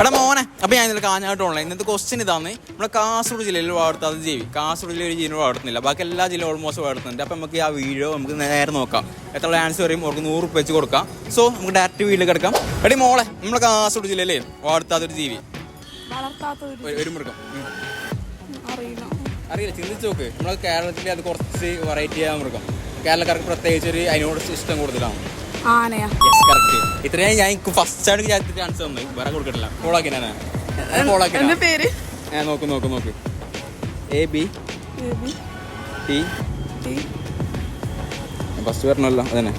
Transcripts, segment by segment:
എടാ മോനെ അപ്പൊ ഞാൻ ഇതിൽ കാഞ്ഞാട്ട് ഓൺലൈൻ ഇന്നത്തെ ക്വസ്റ്റ്യൻ ഇതാണ്. നമ്മുടെ കാസർഗോഡ് ജില്ലയിൽ വളർത്താത്ത ജീവി. കാസർഗോഡ് ജില്ലയിൽ ഒരു ജീവിനെ വളർത്തുന്നില്ല ബാക്കി എല്ലാ ജില്ലയും ഓൾമോസ്റ്റ് വളർത്തുന്നുണ്ട് അപ്പൊ നമുക്ക് ആ വീഡിയോ നമുക്ക് നേരെ നോക്കാം. എത്ര ആൻസർ വരും അവർക്ക് നൂറ് റുപ്യ വെച്ച് കൊടുക്കാം. സോ നമുക്ക് ഡയറക്റ്റ് വീട്ടിൽ കിടക്കാം. എടി മോളെ നമ്മുടെ കാസർഗോഡ് ജില്ലയിലെ വളർത്താത്ത ഒരു ജീവി. വളർത്താത്തൊരു ഒരു- മൃഗം. അറിയില്ല. ചിന്തിച്ചു നോക്ക്. നമ്മുടെ കേരളത്തിൽ അത് കുറച്ച് വെറൈറ്റി ആയ മൃഗം. കേരളക്കാർക്ക് പ്രത്യേകിച്ച് ഒരു അതിനോട് ഇഷ്ടം കൂടുതലാണ്. ആനയാ. കറക്റ്റ് ഇത്രയും ഞാൻ ഫസ്റ്റ് ആണ് ഞാൻ ചാൻസ് തന്നു. വേറെ കൊടുക്കട്ടില്ല കോളാക്കി എന്റെ പേര്? നോക്ക് നോക്ക് നോക്ക്. A B T. ഫസ്റ്റ് വരണമല്ലോ അതന്നെ.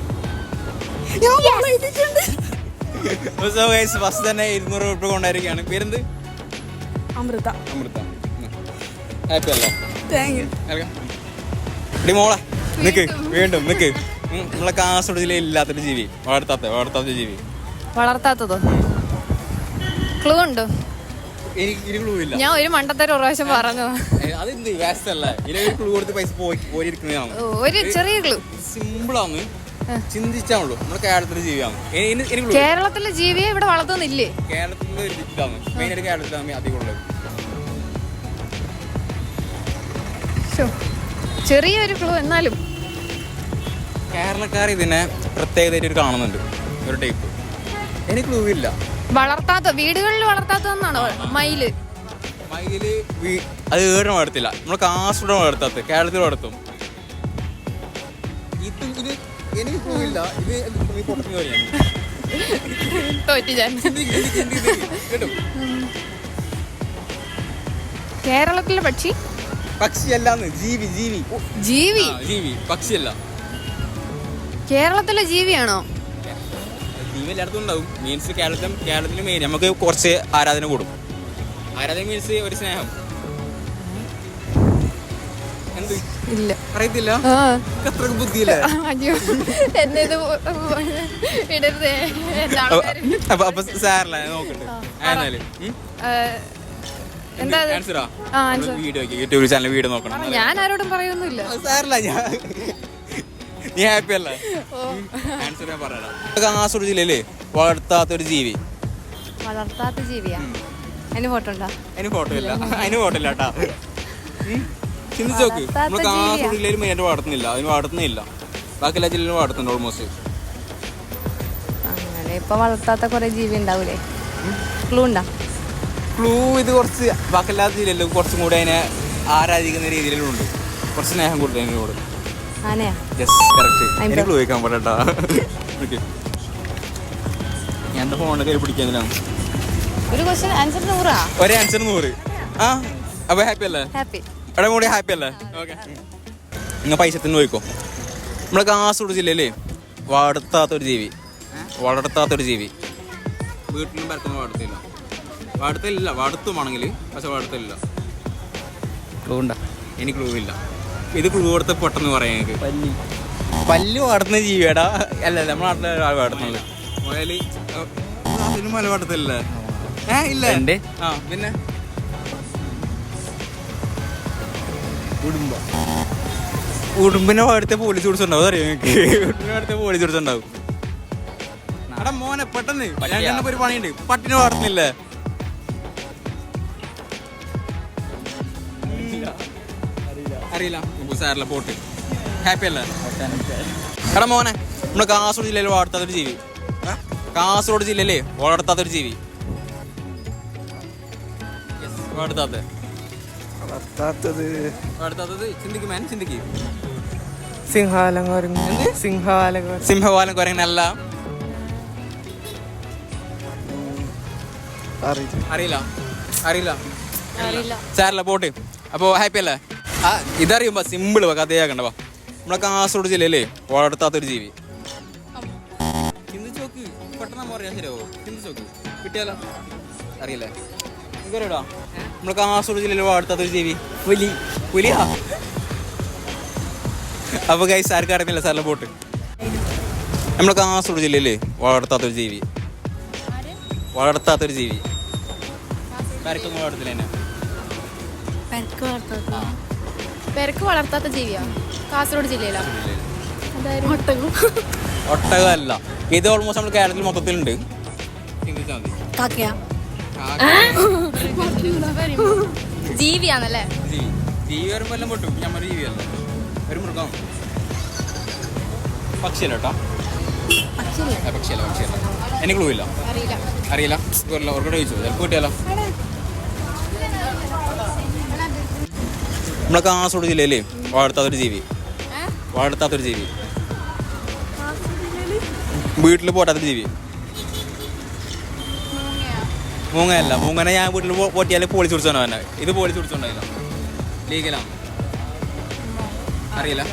ഫസ്റ്റ് തന്നെ ഇരുന്നൂറ് രൂപ കൊണ്ടായിരിക്കുകയാണ് പേരെന്ത്? അമൃത. അമൃത. ഹാപ്പി അല്ലേ? Thank you. മോളെ നിക്ക്. വീണ്ടും നിക്ക്. നമ്മളെ കാസർഗോഡ് ജില്ലയിൽ ഇല്ലാത്തൊരു ജീവി. വളർത്താത്ത വളർത്താത്ത ജീവി. വളർത്താത്തതോ? ക്ലൂ ഉണ്ടോ? എനിക്ക് ക്ലൂ ഇല്ല. ഞാൻ ഒരു മണ്ടത്തരം ഒരു പ്രാവശ്യം പറഞ്ഞു ഏ, അതെന്ത് വേസ്റ്റ് അല്ലേ ഇതിൽ ക്ലൂ കൊടുത്ത് പൈസ പോയി പോയിരിക്കുന്നതാണ് ഒരു ചെറിയ ക്ലൂ സിമ്പിളാണ് ചിന്തിച്ചാ ഉള്ളൂ നമ്മുടെ കേരളത്തിലെ ജീവിയാണ്. കേരളത്തിലെ ജീവിയെ ഇവിടെ വളർത്തുന്നില്ലേ? കേരളത്തിലെ ഒരു ഇതാണ്. മെയിനായിട്ട് കേരളത്തിലാണ് അധികം ഉള്ളത്. ശ്ശോ. ചെറിയൊരു ക്ലൂ എന്നാലും കേരളക്കാർ ഇതിനെ പ്രത്യേകതയായിട്ട് ഒരു കാണുന്നുണ്ട്. ഒരു ടൈപ്പ് എനിക്ക് ക്ലൂ ഇല്ല. വളർത്താത്ത വീടുകളിൽ വളർത്താത്തതെന്നാണോ മയിൽ. മയിൽ അത് ഏഴ് വളർത്തില്ല. നമ്മൾ കാസർഗോഡ് വളർത്താത്ത കേരളത്തിൽ വളർത്തും. ഇത് എനിക്ക് ക്ലൂ ഇല്ല. തോറ്റു ഞാൻ. കേരളത്തിലെ പക്ഷി? പക്ഷിയല്ലാന്ന്. ജീവി ജീവി. ജീവി? ജീവി. പക്ഷിയല്ല. കേരളത്തിലെ ജീവിയാണോ? ജീവി എല്ലായിടത്തും ഉണ്ടാവും. മീൻസ് കേരളത്തിൽ കേരളത്തിൽ മെയിൻ നമുക്ക് കുറച്ച് ആരാധന കൂടും. ആരാധന മീൻസ് ഒരു സ്നേഹം. എന്ത്? ഇല്ല. അറിയത്തില്ല ആ. അത്രയ്ക്ക് ബുദ്ധിയില്ല? അയ്യോ. എന്നെ ഇത് ഇടരുതേ. എന്റെ ആൾക്കാര്. അപ്പൊ അപ്പൊ സാറില്ല നോക്കട്ടെ ആ, എന്താ? ആൻസറാ ആ, answer. Video YouTube channel video നോക്കണം. ഞാൻ ആരോടും പറയൊന്നുമില്ല. സാറില്ല ഞാൻ. നീ ഹാപ്പി അല്ലേ? ആൻസർ ഞാൻ പറയാം കാസർഗോഡ് ജില്ലയിൽ വളർത്താത്തൊരു ജീവി. വളർത്താത്ത ജീവിയാ? അതിന് ഫോട്ടോ ഉണ്ടോ? അതിന് ഫോട്ടോ ഇല്ല. അതിന് ഫോട്ടോ ഇല്ല കേട്ടാ ചിന്തിച്ച് നോക്ക്. വളർത്താത്ത നമ്മൾ കാസർഗോഡ് ജില്ലയിൽ മെയിൻ വളർത്തുന്നില്ല. അതിന് വളർത്തുന്നില്ല. ബാക്കി എല്ലാ ജില്ലയിലും വളർത്തുന്നുണ്ട് ഓൾമോസ്റ്റ് അങ്ങനെ ഇപ്പൊ വളർത്താത്ത കുറെ ജീവി ഉണ്ടാവൂലേ? ക്ലൂ ഉണ്ടാ? ക്ലൂ ഇത് കുറച്ച് ബാക്കി എല്ലാ ജില്ലയിലും കുറച്ചും കൂടെ അതിനെ ആരാധിക്കുന്ന രീതിയിലുണ്ട് കുറച്ച് സ്നേഹം കൂടുതൽ അതിനോട് ആനയാ. യെസ് കറക്റ്റ് എനിക്ക് ക്ലൂ വയ്ക്കാൻ ഓക്കെ ഞാൻ എന്റെ ഫോണിൽ കയറി പിടിക്കാനിലാണ് ഒരു ക്വസ്റ്റ്യൻ ആൻസർ നൂറാ. ഒരേ ആൻസർ നൂറ്. ആ അപ്പോൾ ഹാപ്പി അല്ലേ? ഹാപ്പി എവിടെ കൂടി ഹാപ്പി അല്ലേ? ഓക്കെ നിങ്ങൾ തന്നെ പോയിക്കോ. നമ്മളെ കാസർഗോഡ് ജില്ലയിലേ വളർത്താത്തൊരു ജീവി. വളർത്താത്തൊരു ജീവി. വീട്ടിലും പരത്തൊന്നും വളർത്തില്ല വളർത്തില്ല വളർത്തുവാണെങ്കിൽ പക്ഷെ വളർത്തില്ല ക്ലൂ ഉണ്ടാ? എനിക്ക് ക്ലൂ ഇല്ല. ഇത് ക്ലൂ പൊട്ടെന്ന് പെട്ടെന്ന് പറയാം എനിക്ക് പല്ലി. പല്ല് വളർത്തുന്ന ജീവിയടാ. അല്ല നമ്മളെ നമ്മുടെ നാട്ടിലെ ഒരാൾ വളർത്തുന്നത് മുയൽ അതിന് മല വളർത്തില്ലേ ഏ ഇല്ല. ആ പിന്നെ? ഉടുമ്പ. ഉടുമ്പിനെ അടുത്ത പോലീസ് കുടിച്ചുണ്ടാവും അതറിയാം നിങ്ങൾക്ക് ഉടുമ്പിനെ പോലീസ് കുടിച്ചുണ്ടാവും എടാ മോനെ പെട്ടെന്ന്. ഒരു പണിയുണ്ട്. പട്ടിനെ വളർത്തുന്നില്ലേ അറിയില്ല. സാറില്ല പോട്ട് ഹാപ്പി അല്ലേ? എടാ മോനെ നമ്മുടെ കാസർഗോഡ് ജില്ലയിൽ വളർത്താത്തൊരു ജീവി. കാസർഗോഡ് ജില്ലയിലെ വളർത്താത്തൊരു ജീവി. Yes, വളർത്താത്ത. വളർത്താത്തത്? വളർത്താത്തത് ചിന്തിക്കും മാൻ ചിന്തിക്കും. സിംഹാലം കുരങ്ങ് സിംഹവാലം കുരങ്ങ് സിംഹവാലം കുരങ്ങനല്ല അറിയില്ല. അറിയില്ല. അറിയില്ല. അറിയില്ല. സാറില്ല പോട്ട് അപ്പോൾ ഹാപ്പി അല്ലേ? ആ ഇതറിയുമ്പോ സിമ്പിൾ കഥയാ കണ്ടവാ നമ്മളെ കാസർഗോഡ് ജില്ലയിലെ വളർത്താത്തൊരു ജീവി. ചിന്തിച്ച് നോക്ക് പെട്ടെന്ന് നമ്മ പറയാൻ ശരിയാവോ? ചിന്തിച്ച് നോക്ക് കിട്ടിയാലോ? അറിയില്ലേ? എനിക്കറിയടാ. നമ്മളെ കാസർഗോഡ് ജില്ലയിൽ വളർത്താത്തൊരു ജീവി. പുലി. പുലിയാ. അപ്പൊ കൈ സാർക്ക് അറിയുന്നില്ല സാറിലെ ബോട്ട്. നമ്മളെ കാസർഗോഡ് ജില്ലയിലെ വളർത്താത്തൊരു ജീവി. വളർത്താത്തൊരു ജീവി. പരക്കൊന്നും വളർത്തില്ല എന്നെ. പരക്ക് വളർത്താത്ത ജീവിയാ. കാസർഗോഡ് ജില്ലയിലാ. ഒട്ടകം. ഒട്ടകമല്ല. ഇത് ഓൾമോസ്റ്റ് നമ്മൾ കേരളത്തിൽ മൊത്തത്തിലുണ്ട്. കാക്കയാ. ജീവിയാണല്ലേ ജീവി ജീവി വരുമ്പോ എല്ലാം പൊട്ടും. ഞമ്മ ജീവിയല്ല. ഒരു മൃഗം. പക്ഷിയല്ല കേട്ടോ. പക്ഷിയല്ലേ. പക്ഷിയല്ല പക്ഷിയല്ല. എനിക്ക് ക്ലൂ ഇല്ല. അറിയില്ല. അറിയില്ല. ചോദിച്ചു. ചിലപ്പോൾ കിട്ടിയാലോ? നമ്മളെ കാസർഗോഡ് ജില്ലയിലേ വാഴത്താത്തൊരു ജീവി. വാഴത്താത്തൊരു ജീവി. വീട്ടിൽ പോറ്റാത്തൊരു ജീവി. മൂങ്ങയല്ല മൂങ്ങനെ ഞാൻ വീട്ടിൽ പോട്ടിയാലേ പോളിച്ച് പിടിച്ചോണ്ടോ തന്നെ ഇത് പോളിച്ച് പിടിച്ചോണ്ടായില്ല. ലീഗലാണ് അറിയില്ല.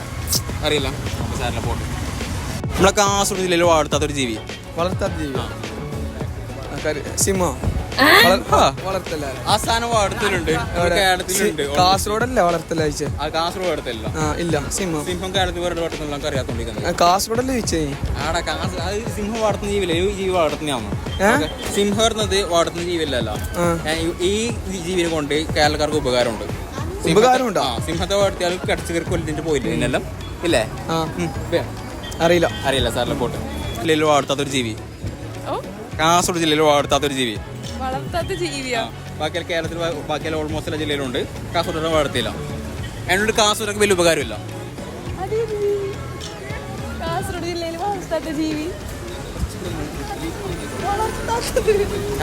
അറിയില്ല. സാറില്ല പോട്ടെ നമ്മളെ കാസർഗോഡ് ജില്ലയിൽ വാഴത്താത്തൊരു ജീവി. വളർത്താത്ത ജീവി. സിംഹം. ആ. വളർത്തല ആ സാധനം വാഴത്തിലുണ്ട് കേരളത്തിലുണ്ട്. കാസർഗോഡല്ലേ വളർത്തല അയച്ചേ ആ കാസർഗോഡ് അടുത്തല്ല. ആ ഇല്ല സിംഹം. സിംഹം കേരളത്തിൽ വേറെ വാടത്തുന്ന നമുക്ക് അറിയാത്തോണ്ടിരിക്കുന്നത്. ആ, കാസർഗോഡല്ലേ ചോദിച്ചേ? ആടാ അത് സിംഹം ജീവില്ല ഈ ജീവി? സിംഹം ജീവിയല്ലല്ലോ. ഈ ജീവിനെ കൊണ്ട് കേരളക്കാർക്ക് ഉപകാരമുണ്ട്. ഉപകാരമുണ്ടോ? സിംഹത്തെ വളർത്തിയാൽ കടിച്ചു കയറി കൊല്ലിട്ട് പോയില്ല? ഇല്ലേ. അറിയില്ല. അറിയില്ല സാറിനെ പോട്ട്. ജില്ലയിൽ വാടത്താത്തൊരു ജീവി. കാസർഗോഡ് ജില്ലയിൽ വാടത്താത്തൊരു ജീവി. വളർത്താത്ത ജീവിയാ. ബാക്കിയെല്ലാം കേരളത്തിൽ ബാക്കി ഓൾമോസ്റ്റ് എല്ലാ ജില്ലയിലുണ്ട്. കാസർഗോഡ് വളർത്തിയില്ല. അതിനോട് കാസർഗോഡൊക്കെ വലിയ ഉപകാരമില്ല. അതേത് ജീവി കാസർഗോഡ് ജില്ലയിൽ വളർത്താത്ത ജീവി.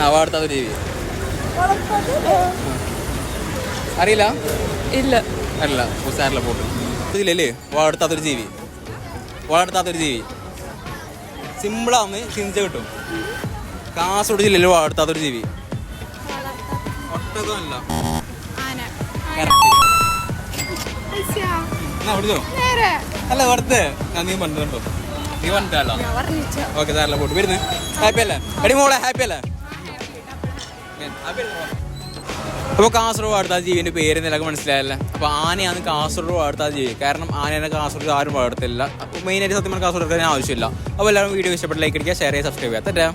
ആ അറിയില്ല? ഇല്ല. അല്ല ഉസാറിലെ പോട്ട്. ഇതിലല്ലേ വളർത്താത്തൊരു ജീവി. വളർത്താത്തൊരു ജീവി. സിമ്പിളാന്ന് ചിന്തിച്ച കിട്ടും. കാസർഗോഡ് ജില്ലയിൽ വളർത്താത്തൊരു ജീവി. ഒട്ടകമല്ല. അല്ല വെറുതെ ഞാൻ നീ പണ്ടോ നീ പറഞ്ഞിട്ടല്ലോ ഓക്കെ സാറല്ല പോട്ട്. വരുന്നേ. ഹാപ്പി അല്ലേ? എടി മോളെ ഹാപ്പി അല്ലേ? അപ്പോൾ കാസർഗോഡ് വാർത്താ ജീവിന്റെ പേര് നിലയ്ക്ക് മനസ്സിലായല്ലേ? അപ്പോൾ ആനയാണ് കാസർഗോഡ് വാർത്താ ജീവി. കാരണം ആനേനെ കാസർഗോഡ് ആരും വളർത്തില്ല. അപ്പോൾ മെയിനായിട്ട് സത്യം പറഞ്ഞാൽ കാസർഗോഡ് ആവശ്യമില്ല. അപ്പോൾ എല്ലാവരും വീഡിയോ ഇഷ്ടപ്പെട്ട ലൈക്ക് അടിക്കുക ഷെയർ ചെയ്യുക സബ്സ്ക്രൈബ് ചെയ്യുക. തെറ്റാ?